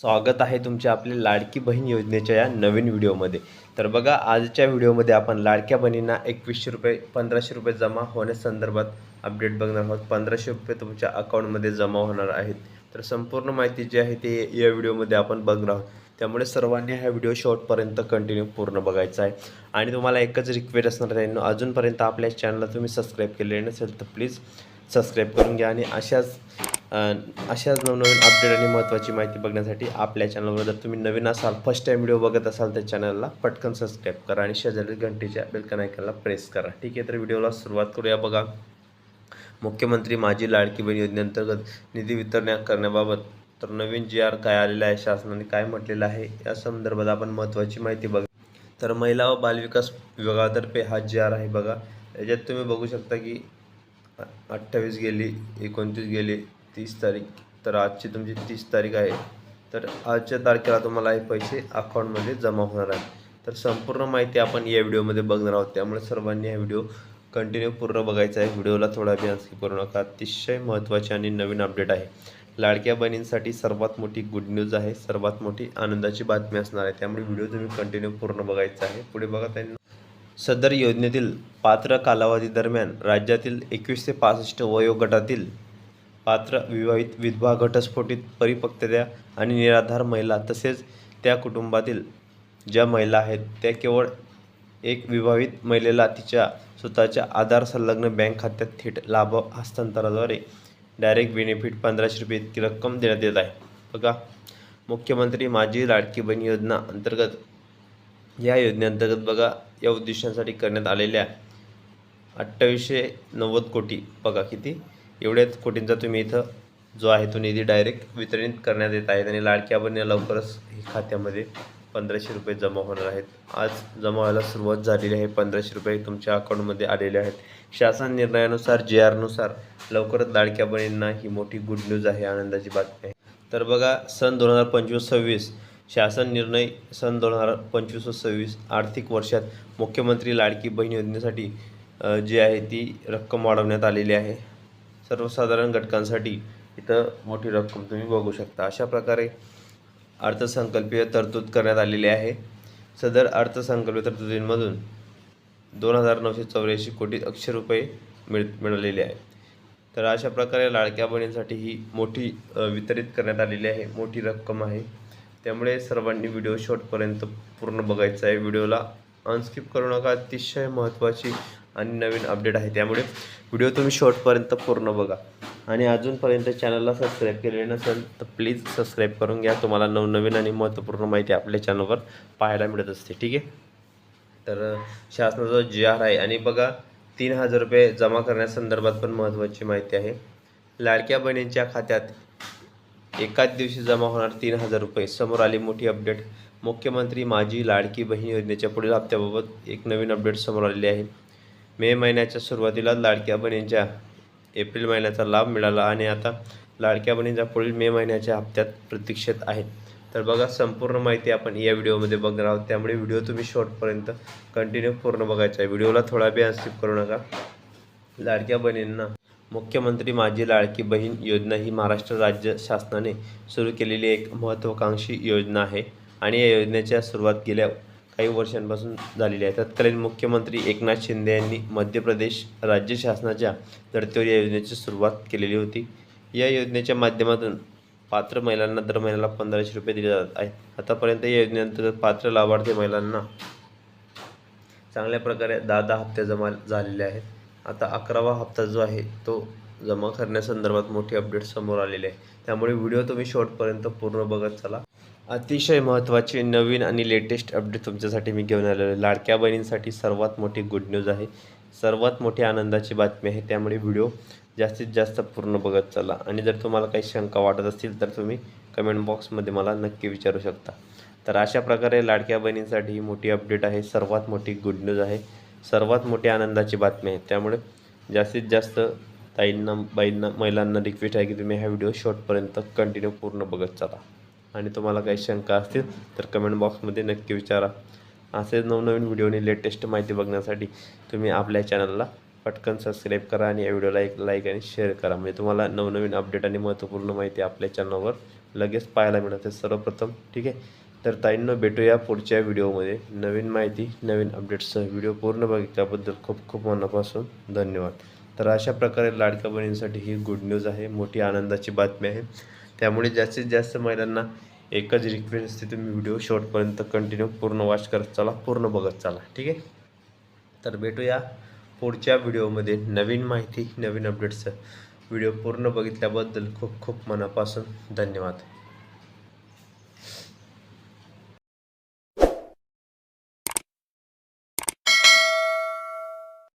स्वागत आहे तुमच्या आपल्या लाडकी बहीण योजनेच्या या नवीन व्हिडिओमध्ये. तर बघा आजच्या व्हिडिओमध्ये आपण लाडक्या बहिणींना एकवीसशे रुपये पंधराशे रुपये जमा होण्यासंदर्भात अपडेट बघणार आहोत. पंधराशे रुपये तुमच्या अकाउंटमध्ये जमा होणार आहेत. तर संपूर्ण माहिती जी आहे ते या व्हिडिओमध्ये आपण बघणार आहोत. त्यामुळे सर्वांनी हा व्हिडिओ शॉर्टपर्यंत कंटिन्यू पूर्ण बघायचा आहे. आणि तुम्हाला एकच रिक्वेस्ट असणार आहे अजूनपर्यंत आपल्या चॅनलला तुम्ही सबस्क्राईब केलेले नसेल तर प्लीज सबस्क्राईब करून घ्या. आणि अशाच अशाच नवनवीन अपडेट आणि महत्त्वाची माहिती बघण्यासाठी आपल्या चॅनलवर जर तुम्ही नवीन असाल फर्स्ट टाईम व्हिडिओ बघत असाल तर चॅनलला पटकन सबस्क्राईब करा आणि शेजारी घंटीच्या बेलकन आयकनला प्रेस करा. ठीक आहे? तर व्हिडिओला सुरुवात करूया बघा. मुख्यमंत्री माझी लाडकी बहीण योजनेअंतर्गत निधी वितरण करण्याबाबत तर नवीन जी आर काय आलेला आहे? शासनाने काय म्हटलेलं आहे? या संदर्भात आपण महत्त्वाची माहिती बघ. तर महिला व बालविकास विभागातर्फे हा जी आर आहे बघा. याच्यात तुम्ही बघू शकता की अठ्ठावीस गेली एकोणतीस गेली तीस तारीख तर आजची तुमची तीस तारीख आहे. तर आजच्या तारखेला तुम्हाला हे पैसे अकाउंटमध्ये जमा होणार आहेत. तर संपूर्ण माहिती आपण या व्हिडिओमध्ये बघणार आहोत. त्यामुळे सर्वांनी हा व्हिडिओ कंटिन्यू पूर्ण बघायचा आहे. व्हिडिओला थोडा बी स्किप करू नका. अतिशय महत्त्वाची आणि नवीन अपडेट आहे. लाडक्या बहिणींसाठी सर्वात मोठी गुड न्यूज आहे. सर्वात मोठी आनंदाची बातमी असणार आहे. त्यामुळे व्हिडिओ तुम्ही कंटिन्यू पूर्ण बघायचा आहे. पुढे बघा त्यांनी. सदर योजनेतील पात्र कालावधी दरम्यान राज्यातील एकवीस ते पासष्ट वयोगटातील पात्र विवाहित विधवा घटस्फोटित परिपक्वता आणि निराधार महिला तसेच त्या कुटुंबातील ज्या महिला आहेत त्या केवळ एक विवाहित महिलेला तिच्या स्वतःच्या आधार संलग्न बँक खात्यात थेट लाभ हस्तांतराद्वारे डायरेक्ट बेनिफिट पंधराशे रुपये इतकी रक्कम देण्यात येत आहे. बघा मुख्यमंत्री माझी लाडकी बहीण योजना अंतर्गत या योजनेअंतर्गत बघा या उद्दिष्टांसाठी करण्यात आलेल्या अठ्ठावीसशे नव्वद कोटी बघा किती? एवढ्याच कोटींचा तुम्ही इथं जो आहे तो निधी डायरेक्ट वितरित करण्यात येत आहे आणि लाडक्या बहिणीला लवकरच हे खात्यामध्ये पंधराशे रुपये जमा होणार आहेत. आज जमा व्हायला सुरुवात झालेली आहे. पंधराशे रुपये तुमच्या अकाउंटमध्ये आलेले आहेत. शासन निर्णयानुसार जे आरनुसार लवकरच लाडक्या बहिणींना ही मोठी गुड न्यूज आहे आनंदाची बातमी आहे. तर बघा सन दोन हजार पंचवीस सव्वीस शासन निर्णय सन दोन हजार पंचवीस व सव्वीस आर्थिक वर्षात मुख्यमंत्री लाडकी बहीण योजनेसाठी जी आहे ती रक्कम वाढवण्यात आलेली आहे. सर्वसाधारण घटकांसाठी इथं मोठी रक्कम तुम्ही बघू शकता. अशा प्रकारे अर्थसंकल्पीय तरतूद करण्यात आलेली आहे. सदर अर्थसंकल्पीय तरतुदींमधून दोन हजार नऊशे चौऱ्याऐंशी कोटी अक्षर रुपये मिळ मिळालेले आहे तर अशा प्रकारे लाडक्या बहिणींसाठी ही मोठी वितरित करण्यात आलेली आहे. मोठी रक्कम आहे. त्यामुळे सर्वांनी व्हिडिओ शॉर्टपर्यंत पूर्ण बघायचा आहे. व्हिडिओला अनस्किप करू नका. अतिशय महत्त्वाची आणि नवीन अपडेट आहे त्यामुळे व्हिडिओ तुम्ही शॉर्टपर्यंत पूर्ण बघा. आणि अजूनपर्यंत चॅनलला सबस्क्राईब केले नसेल तर प्लीज सबस्क्राईब करून घ्या. तुम्हाला नवनवीन आणि महत्त्वपूर्ण माहिती आपल्या चॅनलवर पाहायला मिळत असते. ठीक आहे? तर शासनाचा जी आर आहे आणि बघा तीन हजार रुपये जमा करण्यासंदर्भात पण महत्त्वाची माहिती आहे. लाडक्या बहिणींच्या खात्यात एकाच दिवशी जमा होणार तीन हजार रुपये. समोर आली मोठी अपडेट मुख्यमंत्री माझी लाडकी बहीण योजनेच्या पुढील हप्त्याबाबत एक नवीन अपडेट समोर आलेली आहे. मे महिन्याच्या सुरुवातीला लाडक्या बहिणींच्या एप्रिल महिन्याचा लाभ मिळाला आणि आता लाडक्या बहिणींच्या पुढील मे महिन्याच्या हप्त्यात प्रतीक्षेत आहे. तर बघा संपूर्ण माहिती आपण या व्हिडिओमध्ये बघणार आहोत. त्यामुळे व्हिडिओ तुम्ही शॉर्टपर्यंत कंटिन्यू पूर्ण बघायचा आहे. व्हिडिओला थोडा बी अनस्किप करू नका. लाडक्या बहिणींना मुख्यमंत्री माझी लाडकी बहीण योजना ही महाराष्ट्र राज्य शासनाने सुरू केलेली एक महत्त्वाकांक्षी योजना आहे. आणि या योजनेच्या सुरुवात गेल्या काही वर्षांपासून झालेली आहे. तत्कालीन मुख्यमंत्री एकनाथ शिंदे यांनी मध्य प्रदेश राज्य शासनाच्या धर्तीवर या योजनेची सुरुवात केलेली होती. या योजनेच्या माध्यमातून पात्र महिलांना दर महिन्याला पंधराशे रुपये दिले जात आहेत. आतापर्यंत या योजनेअंतर्गत पात्र लाभार्थी महिलांना चांगल्या प्रकारे दहा दहा हप्ते जमा झालेले आहेत. आता अकरावा हप्ता जो आहे तो जमा करण्यासंदर्भात मोठी अपडेट समोर आलेली आहे. त्यामुळे व्हिडिओ तुम्ही शॉर्टपर्यंत पूर्ण बघत चला. अतिशय महत्त्वाचे नवीन आणि लेटेस्ट अपडेट तुमच्यासाठी मी घेऊन आलेलो आहे. लाडक्या बहिणींसाठी सर्वात मोठी गुड न्यूज आहे. सर्वात मोठी आनंदाची बातमी आहे. त्यामुळे व्हिडिओ जास्तीत जास्त पूर्ण बघत चला. आणि जर तुम्हाला काही शंका वाटत असतील तर तुम्ही कमेंट बॉक्समध्ये मला नक्की विचारू शकता. तर अशा प्रकारे लाडक्या बहिणींसाठी ही मोठी अपडेट आहे. सर्वात मोठी गुड न्यूज आहे. सर्वात मोठी आनंदाची बातमी आहे. त्यामुळे जास्तीत जास्त ताईंना बाईंना महिलांना रिक्वेस्ट आहे की तुम्ही हा व्हिडिओ शॉर्टपर्यंत कंटिन्यू पूर्ण बघत चला. आणि तुम्हाला काही शंका असतील तर कमेंट बॉक्समध्ये नक्की विचारा. असेच नवनवीन व्हिडिओने लेटेस्ट माहिती बघण्यासाठी तुम्ही आपल्या चॅनलला पटकन सबस्क्राईब करा आणि या व्हिडिओला एक लाईक आणि शेअर करा. म्हणजे तुम्हाला नवनवीन अपडेट आणि महत्त्वपूर्ण माहिती आपल्या चॅनलवर लगेच पाहायला मिळते आहे सर्वप्रथम. ठीक आहे? तर ताईंना भेटूया पुढच्या व्हिडिओमध्ये नवीन माहिती नवीन अपडेट्ससह व्हिडिओ पूर्ण बघितल्याबद्दल खूप खूप मनापासून धन्यवाद. तर अशा प्रकारे लाडक्या बहिणींसाठी ही गुड न्यूज आहे. मोठी आनंदाची बातमी आहे. त्यामुळे जास्तीत जास्त महिलांना एकच रिक्वेस्ट असते तुम्ही व्हिडिओ शेवटपर्यंत कंटिन्यू पूर्ण वॉच करत चला पूर्ण बघत चला ठीक आहे? तर भेटूया पुढच्या व्हिडिओमध्ये नवीन माहिती नवीन अपडेट्स व्हिडिओ पूर्ण बघितल्याबद्दल खूप खूप मनापासून धन्यवाद.